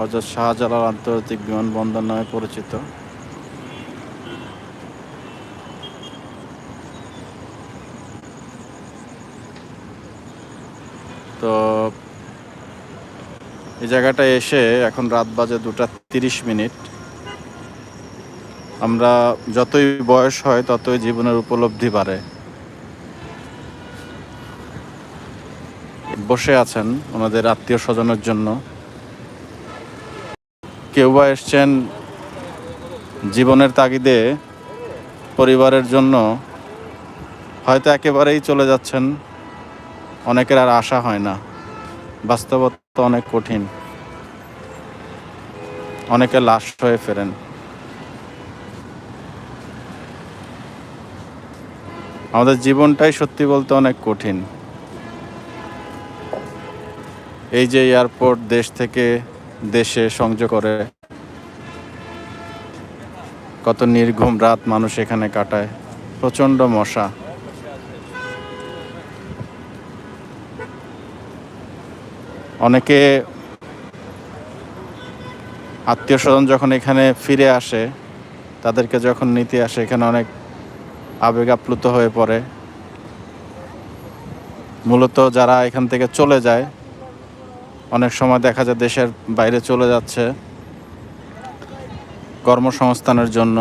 হজরত শাহজালাল আন্তর্জাতিক বিমানবন্দর নামে পরিচিত। তো এই জায়গাটায় এসে এখন রাত বাজে দুটা তিরিশ মিনিট। আমরা যতই বয়স হয় ততই জীবনের উপলব্ধি বাড়ে। বসে আছেন ওনাদের আত্মীয় স্বজনের জন্য। কেউ বা এসছেন জীবনের তাগিদে পরিবারের জন্য, হয়তো একেবারেই চলে যাচ্ছেন, অনেকের আর আশা হয় না। বাস্তবতা অনেক কঠিন। অনেকে লাশ হয়ে ফেরেন। আমাদের জীবনটাই সত্যি বলতে অনেক কঠিন। এই যে এয়ারপোর্ট দেশ থেকে দেশে সংযোগ করে। কত নির্ঘুম রাত মানুষ এখানে কাটায়। প্রচণ্ড মশা। অনেকে আত্মীয় স্বজন যখন এখানে ফিরে আসে, তাদেরকে যখন নিতে আসে, এখানে অনেক আবেগ আপ্লুত হয়ে পড়ে। মূলত যারা এখান থেকে চলে যায় অনেক সময় দেখা যায় দেশের বাইরে চলে যাচ্ছে কর্মসংস্থানের জন্য।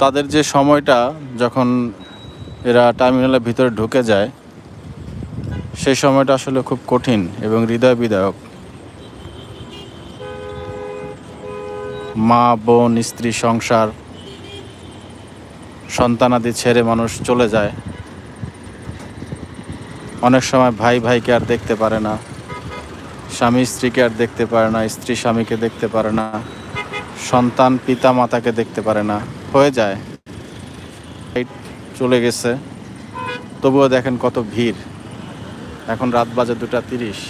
তাদের যে সময়টা যখন এরা টার্মিনালের ভিতরে ঢুকে যায়, সেই সময়টা আসলে খুব কঠিন এবং হৃদয় বিদায়ক মা, বোন, স্ত্রী, সংসার সন্তানাদি ছেড়ে মানুষ চলে যায়। অনেক সময় ভাই ভাইকে আর দেখতে পারে না, স্বামী স্ত্রীকে আর দেখতে পারে না, স্ত্রী স্বামীকে দেখতে পারে না, সন্তান পিতা মাতাকে দেখতে পারে না। হয়ে যায়। চলে গেছে। তবুও দেখেন কত ভিড়। এখন রাত বাজে দুটা তিরিশ।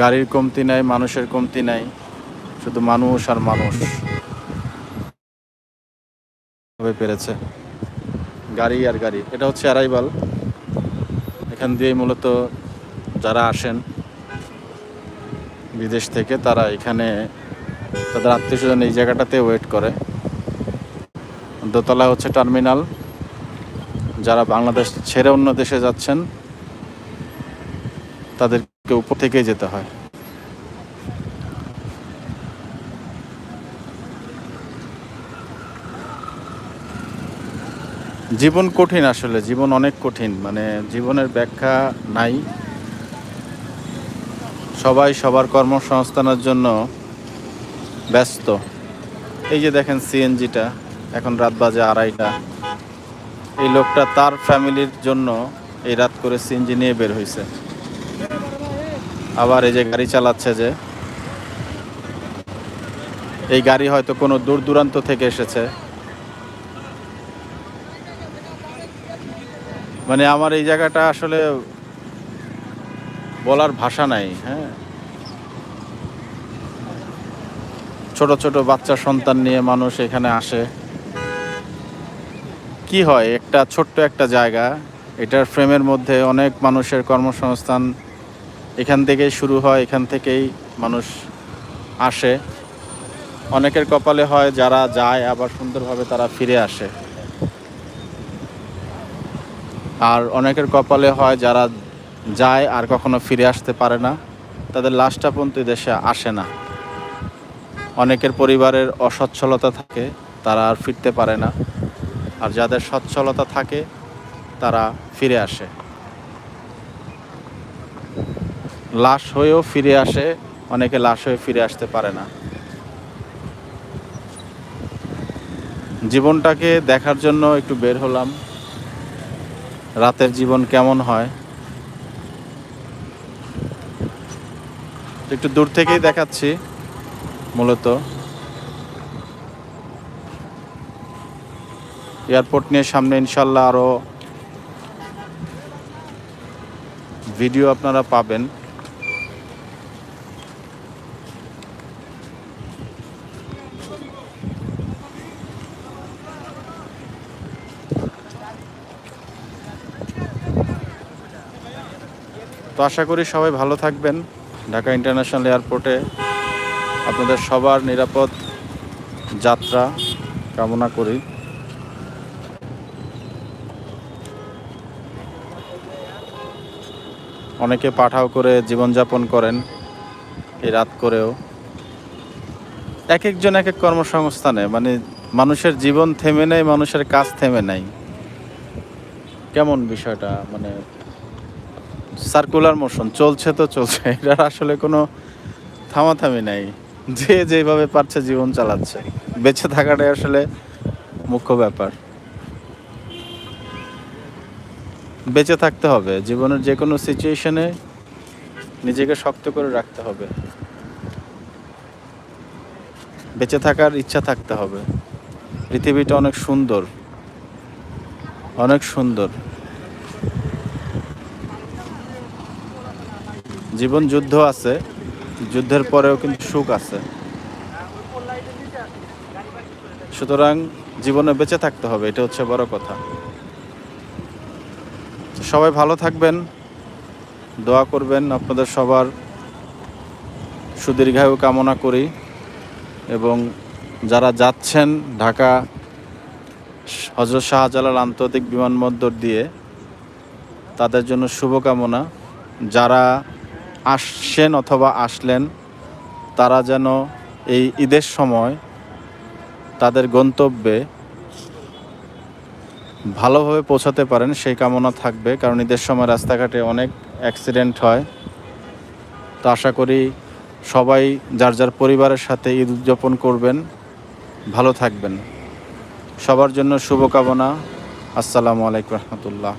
গাড়ির কমতি নাই, মানুষের কমতি নাই, শুধু মানুষ আর মানুষ। পেরেছে। গাড়ি আর গাড়ি। এটা হচ্ছে অ্যারাইভাল এখান দিয়েই মূলত যারা আসেন বিদেশ থেকে, তারা এখানে তাদের আত্মীয় স্বজন এই জায়গাটাতে ওয়েট করে। দোতলা হচ্ছে টার্মিনাল যারা বাংলাদেশ ছেড়ে অন্য দেশে যাচ্ছেন, তাদেরকে উপর থেকেই যেতে হয়। জীবন কঠিন আসলে, জীবন অনেক কঠিন মানে জীবনের ব্যাখ্যা নাই। সবাই সবার কর্মসংস্থানের জন্য ব্যস্ত। এই যে দেখেন সিএনজিটা, এখন রাত বাজে আড়াইটা। এই লোকটা তার ফ্যামিলির জন্য এই রাত করে সিএনজি নিয়ে বের হয়েছে আবার এই যে গাড়ি চালাচ্ছে যে, এই গাড়ি হয়তো কোনো দূর দূরান্ত থেকে এসেছে। মানে আমার এই জায়গাটা আসলে বলার ভাষা নাই হ্যাঁ। ছোট ছোট বাচ্চা সন্তান নিয়ে মানুষ এখানে আসে। কি হয়, একটা ছোট্ট একটা জায়গা, এটার ফ্রেমের মধ্যে অনেক মানুষের কর্মসংস্থান এখান থেকেই শুরু হয়, এখান থেকেই মানুষ আসে। অনেকের কপালে হয় যারা যায়, আবার সুন্দরভাবে তারা ফিরে আসে। আর অনেকের কপালে হয় যারা যায় আর কখনো ফিরে আসতে পারে না, তাদের লাশটা পর্যন্ত দেশে আসে না। অনেকের পরিবারের অসচ্ছলতা থাকে, তারা আর ফিরতে পারে না। আর যাদের সচ্ছলতা থাকে, তারা ফিরে আসে। লাশ হয়েও ফিরে আসে, অনেকে লাশ হয়ে ফিরে আসতে পারে না। জীবনটাকে দেখার জন্য একটু বের হলাম। রাতের জীবন কেমন হয়? একটু দূর থেকেই দেখাচ্ছি মূলত। এয়ারপোর্ট নিয়ে সামনে ইনশাল্লাহ আরও ভিডিও আপনারা পাবেন। আশা করি সবাই ভালো থাকবেন। ঢাকা ইন্টারন্যাশনাল এয়ারপোর্টে আপনাদের সবার নিরাপদ যাত্রা কামনা করি। অনেকে পাঠাও করে জীবনযাপন করেন, এই রাত করেও। এক একজন এক এক কর্মসংস্থানে মানে মানুষের জীবন থেমে নেই, মানুষের কাজ থেমে নাই। কেমন বিষয়টা? মানে সার্কুলার মোশন চলছে তো চলছে, এটার আসলে কোনো থামাথামি নাই। যে যেভাবে পারছে জীবন চালাচ্ছে, বেঁচে থাকাটাই আসলে মুখ্য ব্যাপার। বেঁচে থাকতে হবে, জীবনের যে কোনো সিচুয়েশনে নিজেকে শক্ত করে রাখতে হবে। বেঁচে থাকার ইচ্ছা থাকতে হবে। পৃথিবীটা অনেক সুন্দর অনেক সুন্দর। জীবন যুদ্ধ আছে, যুদ্ধের পরেও কিন্তু সুখ আছে। সুতরাং জীবনে বেঁচে থাকতে হবে, এটা হচ্ছে বড় কথা। সবাই ভালো থাকবেন, দোয়া করবেন আপনাদের সবার সুদীর্ঘায়ু কামনা করি এবং যারা যাচ্ছেন ঢাকা, হজরত শাহজালাল আন্তর্জাতিক বিমানবন্দর দিয়ে, তাদের জন্য শুভকামনা। যারা আসছেন অথবা আসলেন, তারা যেন এই ঈদের সময় তাদের গন্তব্যে ভালোভাবে পৌঁছাতে পারেন, সেই কামনা থাকবে। কারণ ঈদের সময় রাস্তাঘাটে অনেক অ্যাক্সিডেন্ট হয়। তো আশা করি সবাই যার যার পরিবারের সাথে ঈদ উদযাপন করবেন, ভালো থাকবেন। সবার জন্য শুভকামনা। আসসালামু আলাইকুম রহমতুল্লাহ।